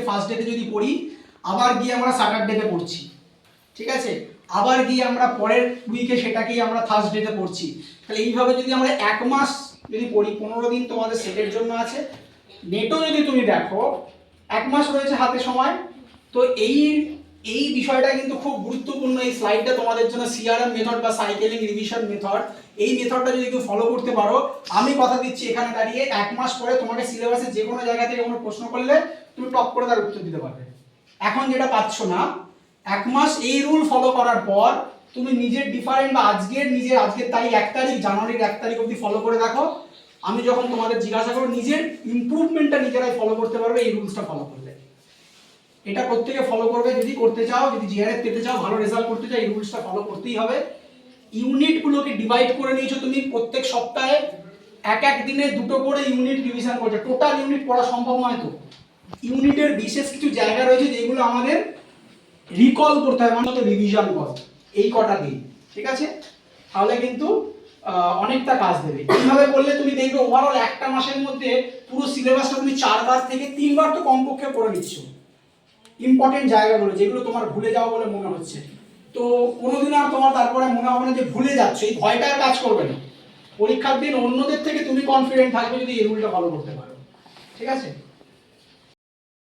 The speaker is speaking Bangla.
ফার্স্ট ডেতে যদি পড়ি, আবার গিয়ে আমরা স্যাটারডেতে পড়ছি। ঠিক আছে? আবার গিয়ে আমরা পরের উইকে সেটাকেই আমরা থার্স ডেতে পড়ছি। তাহলে এইভাবে যদি আমরা এক মাস যদি পড়ি, পনেরো দিন তোমাদের সেটের জন্য আছে। নেটও যদি তুমি দেখো, এক মাস রয়েছে হাতে সময়। তো এই এই বিষয়টা কিন্তু খুব গুরুত্বপূর্ণ এই স্লাইডটা তোমাদের জন্য সিআরএম মেথড বা সাইকেলিং রিভিশন মেথড এই মেথডটা যদি কেউ ফলো করতে পারো, আমি কথা দিচ্ছি এখানে দাঁড়িয়ে, এক মাস পরে তোমাকে সিলেবাসে যে কোনো জায়গা থেকে কোনো প্রশ্ন করলে তুমি টপ করে তার উত্তর দিতে পারবে। এখন যেটা পাচ্ছ না, এক মাস এই রুল ফলো করার পর তুমি নিজের ডিফারেন্ট বা আজকের নিজের, আজকের তারিখ, এক তারিখ, জানুয়ারির এক তারিখ অবধি ফলো করে দেখো। আমি যখন তোমাদের জিজ্ঞাসা করব, নিজের ইমপ্রুভমেন্টটা নিজেরাই ফলো করতে পারবে এই রুলসটা ফলো করলে। এটা প্রত্যেকে ফলো করবে, যদি করতে চাও, যদি জিআরএফ পেতে চাও, ভালো রেজাল্ট করতে চাও, এই রুলসটা ফলো করতেই হবে। ইউনিটগুলোকে ডিভাইড করে নিয়েছো তুমি প্রত্যেক সপ্তাহে, এক এক দিনে দুটো করে ইউনিট রিভিশন করছ। টোটাল ইউনিট পড়া সম্ভব নয় তো? ইউনিটের বিশেষ কিছু জায়গা রয়েছে যেগুলো আমাদের রিকল করতে হয় মানে রিভিশন করো এই কটা দিন, ঠিক আছে? তাহলে কিন্তু অনেকটা কাজ দেবে। এইভাবে করলে তুমি দেখবে ওভারঅল একটা মাসের মধ্যে পুরো সিলেবাসটা তুমি চারবার থেকে তিনবার তো কমপক্ষে করে নিচ্ছ। ইম্পর্টেন্ট জায়গাগুলো যেগুলো তোমার ভুলে যাও বলে মনে হচ্ছে। তো কোনোদিন আর তোমার তারপরে মনে হবে না যে ভুলে যাচ্ছে, এই ভয়টা আর কাজ করবে না। পরীক্ষার দিন অন্যদের থেকে তুমি কনফিডেন্ট থাকবে যদি এই রুলটা ফলো করতে পারো। ঠিক আছে?